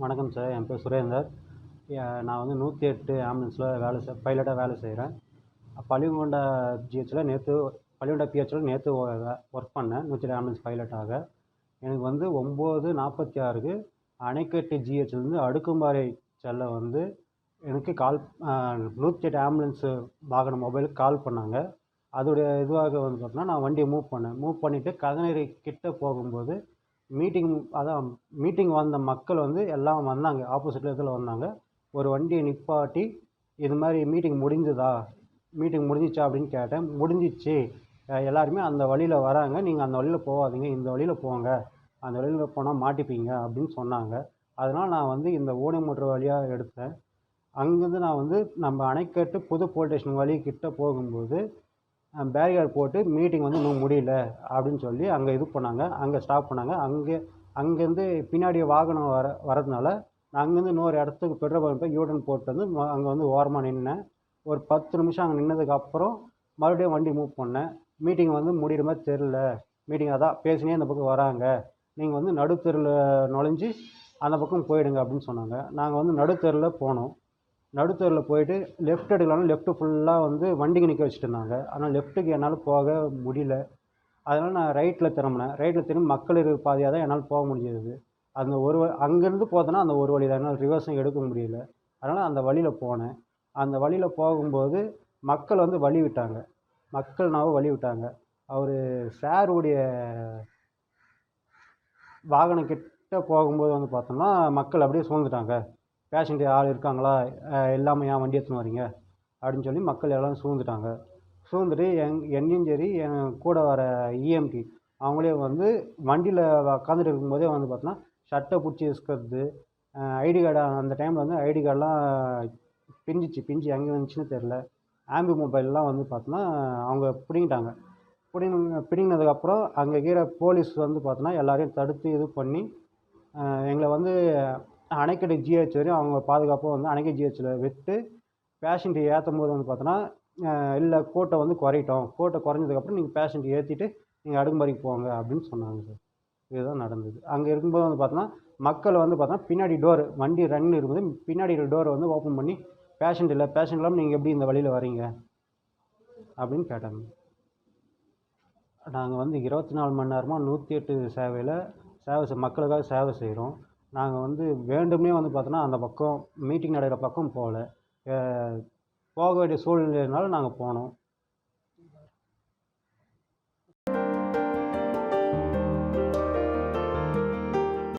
வணக்கம் சார். என் பேர் சுரேந்தர். நான் வந்து நூற்றி எட்டு ஆம்புலன்ஸில் வேலை செய் பைலட்டாக வேலை செய்கிறேன் பள்ளிகொண்டா ஜிஹெச்சில் நேற்று பள்ளிகொண்டா பிஹெச்சில் நேற்று ஒர்க் பண்ணேன். நூற்றி எட்டு ஆம்புலன்ஸ் பைலட்டாக எனக்கு வந்து ஒம்பது நாற்பத்தி ஆறுக்கு அணைக்கட்டு ஜிஹெச்லேருந்து அடுக்கும்பாறை செல்ல வந்து எனக்கு கால் நூற்றி எட்டு ஆம்புலன்ஸு வாகன மொபைலுக்கு கால் பண்ணாங்க. அதோடைய இதுவாக வந்து பார்த்தோன்னா நான் வண்டியை மூவ் பண்ணேன். மூவ் பண்ணிவிட்டு கதநேரி கிட்ட போகும்போது மீட்டிங் அதான் மீட்டிங் வந்த மக்கள் வந்து எல்லாம் வந்தாங்க. ஆப்போசிட்டில் இடத்துல வந்தாங்க. ஒரு வண்டியை நிப்பாட்டி இது மாதிரி மீட்டிங் முடிஞ்சுதா? மீட்டிங் முடிஞ்சிச்சா அப்படின்னு கேட்டேன். முடிஞ்சிச்சு. எல்லாருமே அந்த வழியில் வராங்க. நீங்கள் அந்த வழியில் போகாதீங்க. இந்த வழியில் போங்க. அந்த வழியில் போனால் மாட்டிப்பீங்க அப்படின்னு சொன்னாங்க. அதனால் நான் வந்து இந்த ஊனமுற்ற வழியாக எடுத்தேன். அங்கேருந்து நான் வந்து நம்ம அணைக்கட்டு புது போலீஸ் ஸ்டேஷன் வழி கிட்ட போகும்போது பேரிகார்டு போட்டு மீட்டிங் வந்து இன்னும் முடியல அப்படின்னு சொல்லி அங்கே இது பண்ணாங்க. அங்கே ஸ்டாப் பண்ணாங்க. அங்கே அங்கேருந்து பின்னாடி வாகனம் வர வரதுனால நான் அங்கேருந்து இன்னொரு இடத்துக்கு பெட்ரோல் பங்க் போய் யூடன் போட்டு வந்து அங்கே வந்து ஓரமாக நின்னேன். ஒரு பத்து நிமிஷம் அங்கே நின்னதுக்கப்புறம் மறுபடியும் வண்டி மூவ் பண்ணேன். மீட்டிங் வந்து முடிகிற மாதிரி தெரில மீட்டிங் அதான் பேசினே அந்த பக்கம் வராங்க. நீங்கள் வந்து நடுத்தெருவில் நுழைஞ்சி அந்த பக்கம் போயிடுங்க அப்படின்னு சொன்னாங்க. நாங்கள் வந்து நடுத்தெருவில் போனோம். நடுத்தெருவில் போயிட்டு லெஃப்ட் எடுக்கலாம்னு லெஃப்ட்டு ஃபுல்லாக வந்து வண்டிக்கு நிற்க வச்சுட்டு இருந்தாங்க. ஆனால் லெஃப்ட்டுக்கு என்னால் போக முடியல. அதனால் நான் ரைட்டில் திரும்பினேன். ரைட்டில் திரும்பி மக்கள் இருக்கிற பாதையாக தான் என்னால் போக முடிஞ்சது. அந்த ஒரு அங்கேருந்து போதனா அந்த ஒரு வழி தான் என்னால் ரிவர்ஸும் எடுக்க முடியல. அதனால் அந்த வழியில் போனேன். அந்த வழியில் போகும்போது மக்கள் வந்து வழி விட்டாங்க. மக்கள் வழி விட்டாங்க. அவர் சாருடைய வாகனம் கிட்ட போகும்போது வந்து பார்த்தோம்னா மக்கள் அப்படியே சூழ்ந்துட்டாங்க. பேஷண்ட் ஆள் இருக்காங்களா? இல்லாமல் ஏன் வண்டி எடுத்துன்னு வரீங்க அப்படின்னு சொல்லி மக்கள் எல்லாம் சூழ்ந்துட்டாங்க. சூழ்ந்துட்டு எங் என்னையும் சரி என் கூட வர இஎம்டி அவங்களே வந்து வண்டியில் உட்காந்துட்டு இருக்கும்போதே வந்து பார்த்தோன்னா ஷர்ட்டை பிடிச்சி இசுக்கிறது ஐடி கார்டு அந்த டைமில் வந்து ஐடி கார்டெலாம் பிஞ்சிச்சு பிஞ்சு எங்கே வந்துச்சுன்னு தெரில ஆம்பி மொபைல்லாம் வந்து பார்த்தோன்னா அவங்க பிடிங்கிட்டாங்க. பிடிங்க பிடிங்கினதுக்கப்புறம் அங்கே இருக்கிற போலீஸ் வந்து பார்த்தோன்னா எல்லாரையும் தடுத்து இது பண்ணி எங்களை வந்து அணைக்கட்டு ஜிஹெச் வரையும் அவங்க பாதுகாப்பாக வந்து அணைக்கட்டு ஜிஹெச்சில் விட்டு பேஷண்ட்டை ஏற்றும் போது வந்து பார்த்தோன்னா இல்லை கோட்டை வந்து குறையிட்டோம். கோட்டை குறைஞ்சதுக்கப்புறம் நீங்கள் பேஷண்ட்டை ஏற்றிட்டு நீங்கள் அடுக்குமாரிக்கு போங்க அப்படின்னு சொன்னாங்க சார் இதுதான் நடந்தது. அங்கே இருக்கும்போது வந்து பார்த்தோன்னா மக்கள் வந்து பார்த்தோன்னா பின்னாடி டோர் வண்டி ரன் இருக்கும்போது பின்னாடி டோரை வந்து ஓப்பன் பண்ணி பேஷண்ட் இல்லை பேஷண்ட் இல்லாமல் நீங்கள் எப்படி இந்த வழியில் வரீங்க அப்படின்னு கேட்டாங்க. நாங்கள் வந்து இருபத்தி நாலு மணி நேரமாக நூற்றி எட்டு சேவையில் சேவை மக்களுக்காக சேவை செய்கிறோம் நாங்கள் வந்து வேண்டும்னே வந்து பார்த்தோன்னா அந்த பக்கம் மீட்டிங் நடக்கிற பக்கம் போகல போக வேண்டிய சூழ்நிலையினால் நாங்கள் போனோம்.